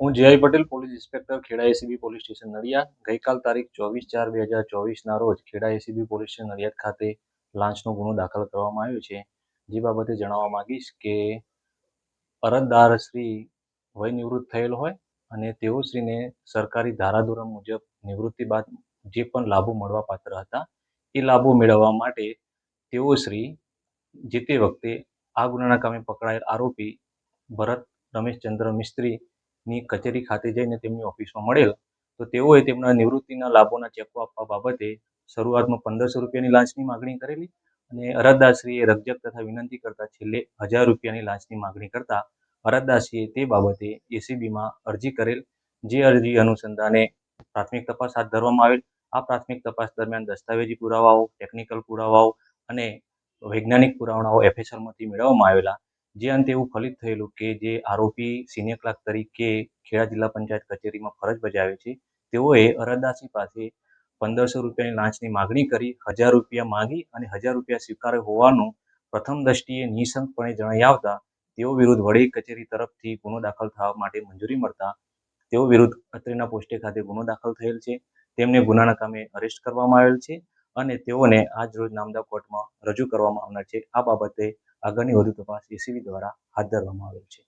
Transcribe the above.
હું Jay Patel police inspector Kheda ACB police station Nadiad. ગઈકાલ તારીખ ચોવીસ ચાર બે હજાર ચોવીસના રોજ Kheda ACB police station Nadiad ખાતે લાંચનો ગુનો દાખલ કરવામાં આવ્યો છે. જે બાબતે જણાવવા માંગીશ કે અરજદાર શ્રી વય નિવૃત્ત થયેલ હોય અને તેઓ શ્રીને સરકારી ધારાધોરણ મુજબ નિવૃત્તિ બાદ જે પણ લાભો મળવા પાત્ર હતા એ લાભો મેળવવા માટે તેઓ શ્રી જે તે વખતે આ ગુનાના કામે પકડાયેલ આરોપી ભરત રમેશચંદ્ર મિસ્ત્રીની કચેરી ખાતે જઈને તેમની ઓફિસમાં મળેલ, તો તેઓએ તેમના નિવૃત્તિના લાભોના ચેકો આપવા બાબતે શરૂઆતમાં પંદરસો રૂપિયાની લાંચની માગણી કરેલી અને અરજદારશ્રીએ રકજક તથા વિનંતી કરતા છેલ્લે હજાર રૂપિયાની લાંચની માગણી કરતા અરજદારશ્રીએ તે બાબતે એસીબીમાં અરજી કરેલ. જે અરજી અનુસંધાને પ્રાથમિક તપાસ હાથ ધરવામાં આવેલ. આ પ્રાથમિક તપાસ દરમિયાન દસ્તાવેજી પુરાવાઓ, ટેકનિકલ પુરાવાઓ અને વૈજ્ઞાનિક પુરાવાઓ એફએસઆરમાંથી મેળવવામાં આવેલા. જે અંતે એવું ફલિત થયેલું કે જે આરોપી સિનિયર ક્લાર્ક તરીકે ખેડા જિલ્લા પંચાયત કચેરીમાં ફરજ બજાવે છે, તેઓએ અરજદારશ્રી પાસે પંદરસો રૂપિયાની લાંચની માગણી કરી, હજાર રૂપિયા માગી અને હજાર રૂપિયા સ્વીકારે હોવાનું પ્રથમ દ્રષ્ટિએ નિઃશંકપણે જણાઈ આવતા તેઓ વિરુદ્ધ વડી કચેરી તરફથી ગુનો દાખલ થવા માટે મંજૂરી મળતા તેઓ વિરુદ્ધ અત્રેના પોસ્ટે ખાતે ગુનો દાખલ થયેલ છે. તેમને ગુનાના કામે અરેસ્ટ કરવામાં આવેલ છે અને તેઓને આજ રોજ નામદા કોર્ટમાં રજૂ કરવામાં આવનાર છે. આ બાબતે આગળની વધુ તપાસ એસીબી દ્વારા હાથ ધરવામાં આવેલ છે.